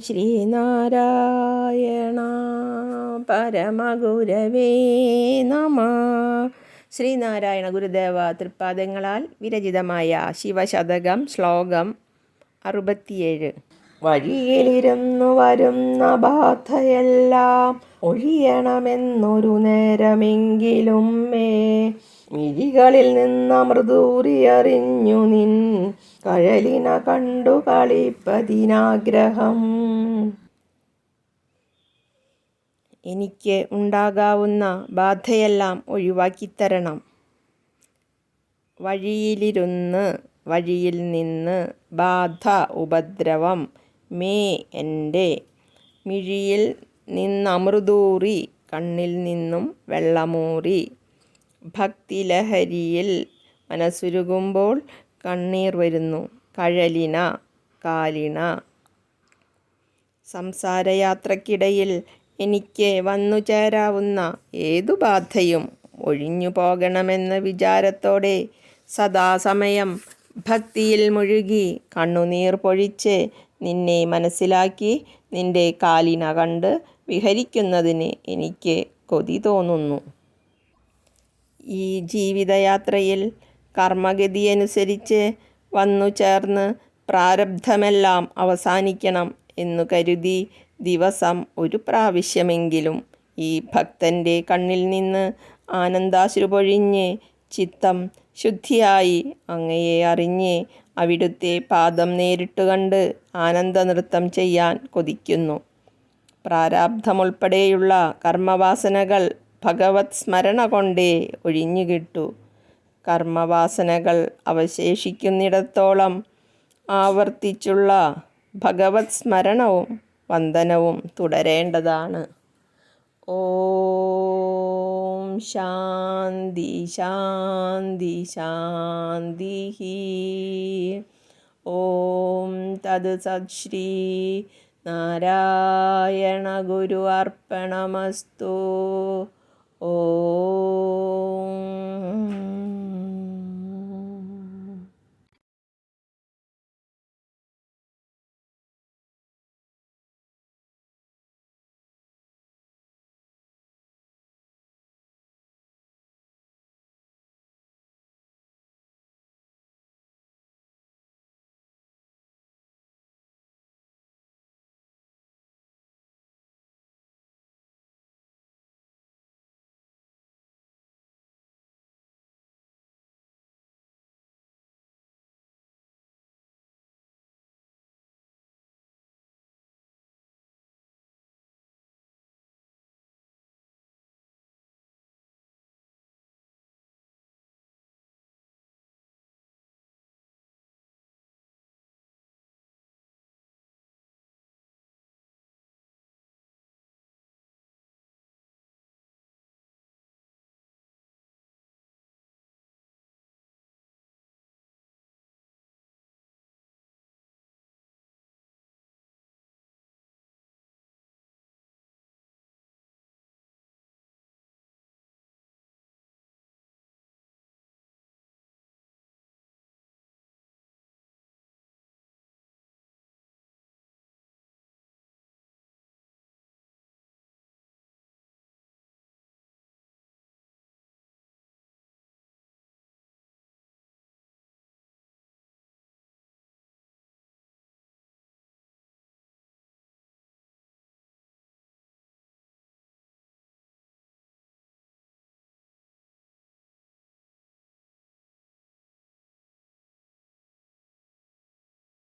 ശ്രീനാരായണ പരമഗുരവേ നമ. ശ്രീനാരായണ ഗുരുദേവ തൃപ്പാദങ്ങളാൽ വിരചിതമായ ശിവശതകം ശ്ലോകം അറുപത്തിയേഴ്. വഴിയിലിരുന്നു വരുന്ന ബാധയെല്ലാം ഒഴിയണമെന്നൊരു നേരമെങ്കിലും മേ മിഴികളിൽ നിന്ന് മൃദൂറിയറിഞ്ഞു നിൻ കഴലിന കണ്ടു കളിപ്പതിനാഗ്രഹം. എനിക്ക് ഉണ്ടാകാവുന്ന ബാധയെല്ലാം ഒഴിവാക്കിത്തരണം. വഴിയിലിരുന്ന് വഴിയിൽ നിന്ന് ബാധ ഉപദ്രവം മേ എന്റെ മിഴിയിൽ നിന്നമൃതൂറി കണ്ണിൽ നിന്നും വെള്ളമൂറി ഭക്തിലഹരിയിൽ മനസ്സുരുകുമ്പോൾ കണ്ണീർ വരുന്നു. കഴലിന കാലിണ സംസാരയാത്രക്കിടയിൽ എനിക്ക് വന്നു ചേരാവുന്ന ഏതു ബാധയും ഒഴിഞ്ഞു പോകണമെന്ന വിചാരത്തോടെ സദാസമയം ഭക്തിയിൽ മുഴുകി കണ്ണുനീർ പൊഴിച്ച് നിന്നെ മനസ്സിലാക്കി നിന്റെ കാലിന കണ്ട് വിഹരിക്കുന്നതിന് എനിക്ക് കൊതി തോന്നുന്നു. ഈ ജീവിതയാത്രയിൽ കർമ്മഗതിയനുസരിച്ച് വന്നു ചേർന്ന് പ്രാരബ്ധമെല്ലാം അവസാനിക്കണം എന്നു കരുതി ദിവസം ഒരു പ്രാവശ്യമെങ്കിലും ഈ ഭക്തന്റെ കണ്ണിൽ നിന്ന് ആനന്ദാശ്രു പൊഴിഞ്ഞ് ചിത്തം ശുദ്ധിയായി അങ്ങയെ അറിഞ്ഞ് അവിടുത്തെ പാദം നേരിട്ടുകണ്ട് ആനന്ദ നൃത്തം ചെയ്യാൻ കൊതിക്കുന്നു. പ്രാരാബ്ധമുൾപ്പെടെയുള്ള കർമ്മവാസനകൾ ഭഗവത് സ്മരണ കൊണ്ടേ ഒഴിഞ്ഞു കിട്ടു. കർമ്മവാസനകൾ അവശേഷിക്കുന്നിടത്തോളം ആവർത്തിച്ചുള്ള ഭഗവത് സ്മരണവും വന്ദനവും തുടരേണ്ടതാണ്. ഓം ശാന്തി ശാന്തി ശാന്തി ഓം തത് സത് ശ്രീ നാരായണ ഗുരു അർപ്പണമസ്തു. ഓം